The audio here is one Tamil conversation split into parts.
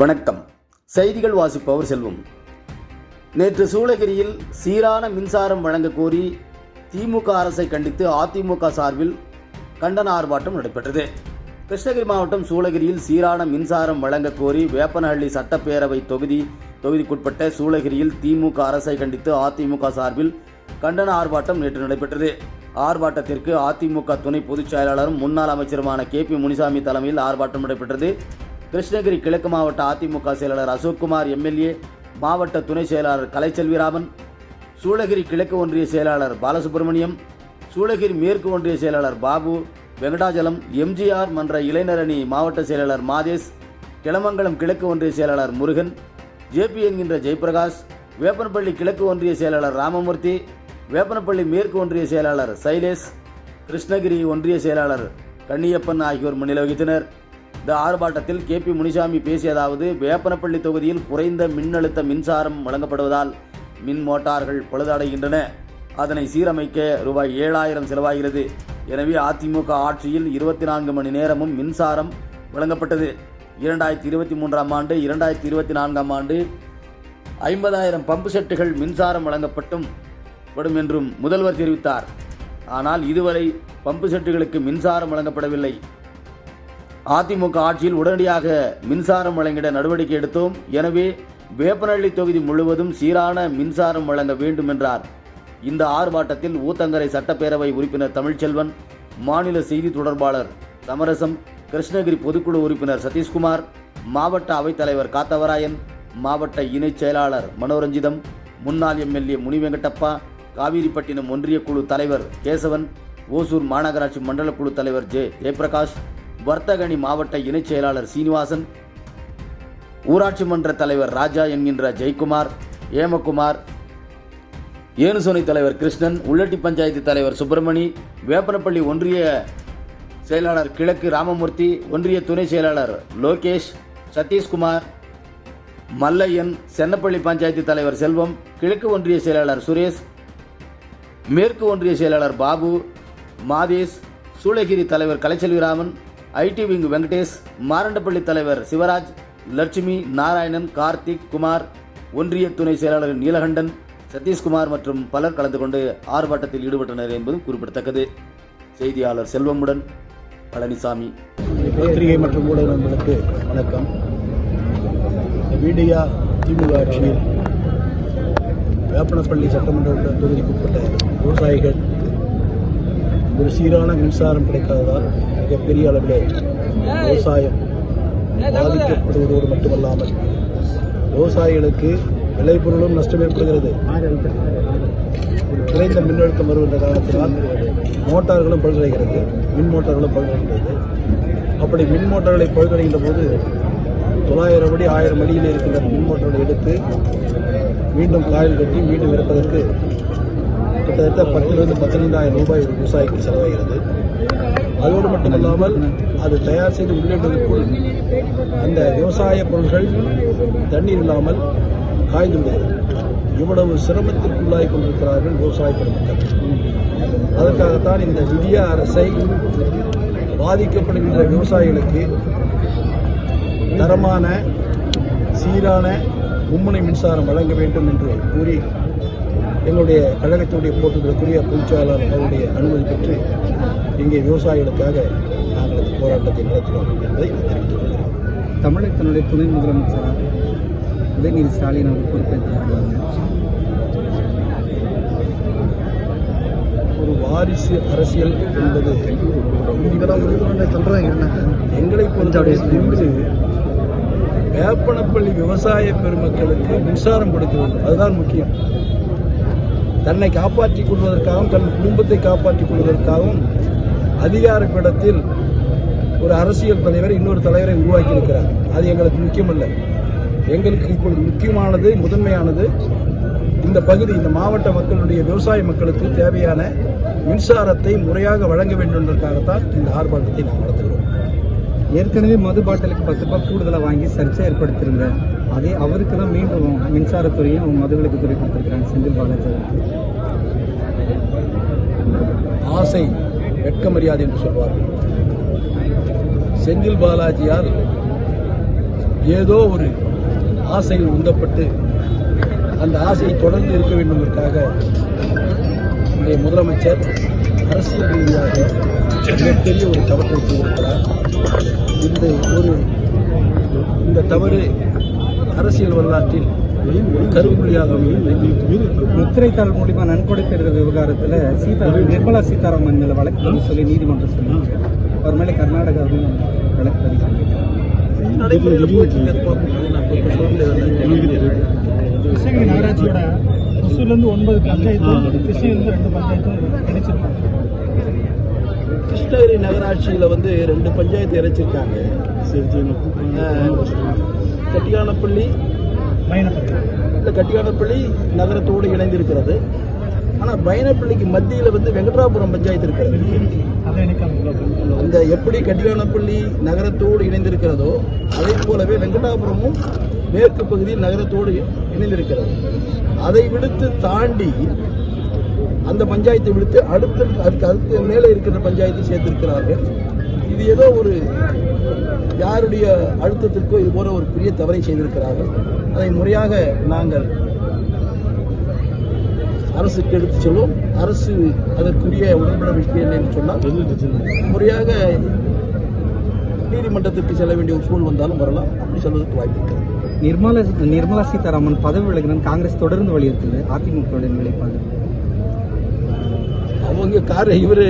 வணக்கம். செய்திகள் வாசிப்பவர் செல்வம் நேற்று சூளகிரியில் சீரான மின்சாரம் வழங்க கோரி திமுக அரசை கண்டித்து அதிமுக சார்பில் கண்டன ஆர்ப்பாட்டம் நடைபெற்றது. கிருஷ்ணகிரி மாவட்டம் சூளகிரியில் சீரான மின்சாரம் வழங்க கோரி வேப்பனஹள்ளி சட்டப்பேரவை தொகுதி தொகுதிக்குட்பட்ட சூளகிரியில் திமுக அரசை கண்டித்து அதிமுக சார்பில் கண்டன ஆர்ப்பாட்டம் நேற்று நடைபெற்றது. ஆர்ப்பாட்டத்திற்கு அதிமுக துணை பொதுச் செயலாளரும் முன்னாள் அமைச்சருமான கே பி முனிசாமி தலைமையில் ஆர்ப்பாட்டம் நடைபெற்றது. கிருஷ்ணகிரி கிழக்கு மாவட்ட அதிமுக செயலாளர் அசோக்குமார் எம்எல்ஏ மாவட்ட துணை செயலாளர் கலைச்செல்விராமன் சூளகிரி கிழக்கு ஒன்றிய செயலாளர் பாலசுப்ரமணியம் சூளகிரி மேற்கு ஒன்றிய செயலாளர் பாபு வெங்கடாஜலம் எம்ஜிஆர் மன்ற இளைஞரணி மாவட்ட செயலாளர் மாதேஷ் கிளமங்கலம் கிழக்கு ஒன்றிய செயலாளர் முருகன் ஜேபி என்கின்ற ஜெயபிரகாஷ் வேப்பனப்பள்ளி கிழக்கு ஒன்றிய செயலாளர் ராமமூர்த்தி வேப்பனப்பள்ளி மேற்கு ஒன்றிய செயலாளர் சைலேஷ் கிருஷ்ணகிரி ஒன்றிய செயலாளர் கண்ணியப்பன் ஆகியோர் முன்னிலை வகித்தனர். இந்த ஆர்ப்பாட்டத்தில் கே பி முனிசாமி பேசியதாவது வேப்பனப்பள்ளி தொகுதியில் குறைந்த மின்னழுத்த மின்சாரம் வழங்கப்படுவதால் மின் மோட்டார்கள் பழுதடைகின்றன. அதனை சீரமைக்க ரூபாய் ஏழாயிரம் செலவாகிறது. எனவே அதிமுக ஆட்சியில் இருபத்தி நான்கு மணி நேரமும் மின்சாரம் வழங்கப்பட்டது. இரண்டாயிரத்தி இருபத்தி மூன்றாம் ஆண்டு இரண்டாயிரத்தி இருபத்தி நான்காம் ஆண்டு ஐம்பதாயிரம் பம்பு செட்டுகள் மின்சாரம் வழங்கப்பட்டும் படும் என்றும் முதல்வர் தெரிவித்தார். ஆனால் இதுவரை பம்பு செட்டுகளுக்கு மின்சாரம் வழங்கப்படவில்லை. அதிமுக ஆட்சியில் உடனடியாக மின்சாரம் வழங்கிட நடவடிக்கை எடுத்தோம். எனவே வேப்பனள்ளி தொகுதி முழுவதும் சீரான மின்சாரம் வழங்க வேண்டும் என்றார். இந்த ஆர்ப்பாட்டத்தில் ஊத்தங்கரை சட்டப்பேரவை உறுப்பினர் தமிழ்ச்செல்வன் மாநில செய்தி தொடர்பாளர் சமரசம் கிருஷ்ணகிரி பொதுக்குழு உறுப்பினர் சதீஷ்குமார் மாவட்ட அவைத்தலைவர் காத்தவராயன் மாவட்ட இணைச் செயலாளர் மனோரஞ்சிதம் முன்னாள் எம்எல்ஏ முனிவெங்கடப்பா காவிரிப்பட்டினம் ஒன்றிய குழு தலைவர் கேசவன் ஓசூர் மாநகராட்சி மண்டல குழு தலைவர் ஜே. ஜெயபிரகாஷ் வர்த்தகணி மாவட்ட இணைச் செயலாளர் சீனிவாசன் ஊராட்சி மன்ற தலைவர் ராஜா என்கின்ற ஜெயக்குமார் ஏமகுமார் ஏனுசோனை தலைவர் கிருஷ்ணன் உள்ளட்டி பஞ்சாயத்து தலைவர் சுப்பிரமணி வேப்பனப்பள்ளி ஒன்றிய செயலாளர் கிழக்கு ராமமூர்த்தி ஒன்றிய துணை செயலாளர் லோகேஷ் சதீஷ்குமார் மல்லையன் சென்னப்பள்ளி பஞ்சாயத்து தலைவர் செல்வம் கிழக்கு ஒன்றிய செயலாளர் சுரேஷ் மேற்கு ஒன்றிய செயலாளர் பாபு மாதேஷ் சூளகிரி தலைவர் கலைச்செல்விராமன் ஐடி விங் வெங்கடேஷ் மாரண்டப்பள்ளி தலைவர் சிவராஜ் லட்சுமி நாராயணன் கார்த்திக் குமார் ஒன்றிய துணை செயலாளர் நீலகண்டன் சதீஷ்குமார் மற்றும் பலர் கலந்து கொண்டு ஆர்ப்பாட்டத்தில் ஈடுபட்டனர் என்பதும் குறிப்பிடத்தக்கது. செய்தியாளர் செல்வமுடன் பழனிசாமி. பத்திரிகை மற்றும் ஊடக நண்பர்களுக்கு வணக்கம். மீடியா திமுக ஆட்சியில் வேப்பனப்பள்ளி சட்டமன்ற தொகுதிக்குட்பட்ட விவசாயிகள் ஒரு சீரான மின்சாரம் கிடைக்காததால் மிகப்பெரிய அளவில் விவசாயம் பாதிக்கப்படுவதோடு மட்டுமல்லாமல் விவசாயிகளுக்கு விளைபொருளும் நஷ்டம் ஏற்படுகிறது ஒரு குறைந்த மின்னழுத்தம் வருகின்ற காரணத்தினால் மோட்டார்களும் பழுதடைகிறது. மின் மோட்டார்களும் பழுதடைந்தது அப்படி மின் மோட்டார்களை பழுதடைகின்ற போது தொள்ளாயிரம் அடி ஆயிரம் அடியில் இருக்கின்ற மின் மோட்டார்களை எடுத்து மீண்டும் காயில் கட்டி மீண்டும் இருப்பதற்கு கிட்டத்தட்ட பத்திலிருந்து பதினைந்தாயிரம் ரூபாய் ஒரு விவசாயிக்கு செலவாகிறது. அதோடு மட்டுமல்லாமல் அது தயார் செய்து உள்ளிட்டதற்குள் அந்த விவசாய பொருட்கள் தண்ணீர் இல்லாமல் காய்ந்து விடுகிறது. இவ்வளவு சிரமத்திற்குள்ளாய் கொண்டிருக்கிறார்கள் விவசாய பெருமக்கள் அதற்காகத்தான் இந்த விடிய அரசை பாதிக்கப்படுகின்ற விவசாயிகளுக்கு தரமான சீரான மும்முனை மின்சாரம் வழங்க வேண்டும் என்று கூறி எங்களுடைய கழகத்தினுடைய போட்டுதலுக்குரிய பொதுச்செயலாளர் அவருடைய அனுமதி பெற்று இங்கே விவசாயிகளுக்காக நாங்கள் போராட்டத்தை நடத்துகிறோம் என்பதை தெரிவித்துக் கொள்கிறோம். தமிழகத்தினுடைய துணை முதலமைச்சராக உதயநிதி ஸ்டாலின் அவர் பொறுப்பேற்றிருக்காங்க ஒரு வாரிசு அரசியல் என்பது எங்களை பொறுத்தவரை வேப்பனப்பள்ளி விவசாய பெருமக்களுக்கு மின்சாரம் கொடுக்க வேண்டும் அதுதான் முக்கியம். தன்னை காப்பாற்றிக் கொள்வதற்காகவும் தன் குடும்பத்தை காப்பாற்றிக் கொள்வதற்காகவும் அதிகார பீடத்தில் ஒரு அரசியல் தலைவரை இன்னொரு தலைவரை உருவாக்கி இருக்கிறார் அது எங்களுக்கு முக்கியமல்ல. எங்களுக்கு இப்பொழுது முக்கியமானது முதன்மையானது இந்த பகுதி இந்த மாவட்ட மக்களுடைய விவசாய மக்களுக்கு தேவையான மின்சாரத்தை முறையாக வழங்க வேண்டும் என்பதற்காகத்தான் இந்த ஆர்ப்பாட்டத்தை நாம் நடத்துகிறோம். ஏற்கனவே மது பாட்டிலுக்கு பத்து ரூபாய் கூடுதலாக வாங்கி சர்ச்சை ஏற்படுத்தியிருந்த அதே அவருக்கு தான் மீண்டும் மின்சாரத்துறையும் மதுவிலக்கு துறை கொடுத்துருக்காங்க செந்தில் பாலாஜி ஆசை வெட்க மரியாதை என்று சொல்வார்கள். செந்தில் பாலாஜியால் ஏதோ ஒரு ஆசையில் உந்தப்பட்டு அந்த ஆசையை தொடர்ந்து இருக்க வேண்டும் என்பதற்காக நம்முடைய முதலமைச்சர் அரசியல் ரீதியாக மிகப்பெரிய ஒரு தவற்றை செய்திருக்கிறார். இந்த ஒரு இந்த தவறு அரசியல் வரலாற்றில் கருப்புள்ளியாக முத்திரைத்தாள் மூலிமா நன்கொடை பெறுகிற விவகாரத்தில் சீதா நிர்மலா சீதாராமன் மேல வழக்கு சொல்லி நீதிமன்றம் சொல்லி அவர் மேலே கர்நாடகாவிலும் வழக்கு பதிவு நடைமுறையில் போயிட்டு இருக்கிறது. கிருஷ்ணகிரி நகராட்சியோட ஒசூர்லேருந்து ஒன்பது பஞ்சாயத்து கிருஷ்ணகிரிலேருந்து ரெண்டு பஞ்சாயத்து இணைச்சிருக்காங்க. கிருஷ்ணகிரி நகராட்சியில் வந்து ரெண்டு பஞ்சாயத்து இறைச்சிருக்காங்க கட்டியானப்பள்ளி இந்த கட்டியானப்பள்ளி நகரத்தோடு இணைந்திருக்கிறது. ஆனால் பயணப்பள்ளிக்கு மத்தியில் வந்து வெங்கட்ராபுரம் பஞ்சாயத்து இருக்கிறது. அந்த எப்படி கட்டியானப்பள்ளி நகரத்தோடு இணைந்திருக்கிறதோ அதே போலவே வெங்கடாபுரமும் மேற்கு பகுதியில் நகரத்தோடு இணைந்திருக்கிறது. அதை விடுத்து தாண்டி அந்த பஞ்சாயத்தை விடுத்து அடுத்த அதுக்கு அதுக்கு மேலே இருக்கிற பஞ்சாயத்தை சேர்த்திருக்கிறார்கள். இது ஏதோ ஒரு யாருடைய அழுத்தத்திற்கோ இது போல ஒரு பெரிய தவறை செய்திருக்கிறார்கள். அதை முறையாக நாங்கள் அரசுக்கு எடுத்துச் செல்வோம் அரசு அதற்குரிய உடன்படவில்லை என்று சொன்னால் முறையாக நீதிமன்றத்திற்கு செல்ல வேண்டிய ஒரு சூழல் வந்தாலும் வரலாம். அப்படி சொல்வதற்கு வாய்ப்பு இருக்கிறது. நிர்மலா நிர்மலா சீதாராமன் பதவி விலகினால் காங்கிரஸ் தொடர்ந்து வலியுறுத்தது. அதிமுகவுடைய நிலைப்பாடு. அவங்க கார் இவர்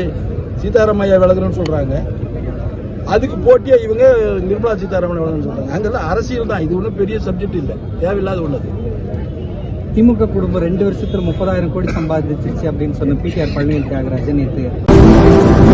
சீதாராமையா விலகணும்னு சொல்றாங்க. அதுக்கு போட்டியா இவங்க நிர்மலா சீதாராமன் விலகணும்னு சொல்றாங்க. அங்கெல்லாம் அரசியல் தான். இது ஒன்றும் பெரிய சப்ஜெக்ட் இல்லை. தேவையில்லாத உள்ளது திமுக குடும்பம் ரெண்டு வருஷத்துல முப்பதாயிரம் கோடி சம்பாதிச்சிருச்சு அப்படின்னு சொன்ன பிடிஆர் பழனிவேல் தியாகராஜன் நேற்று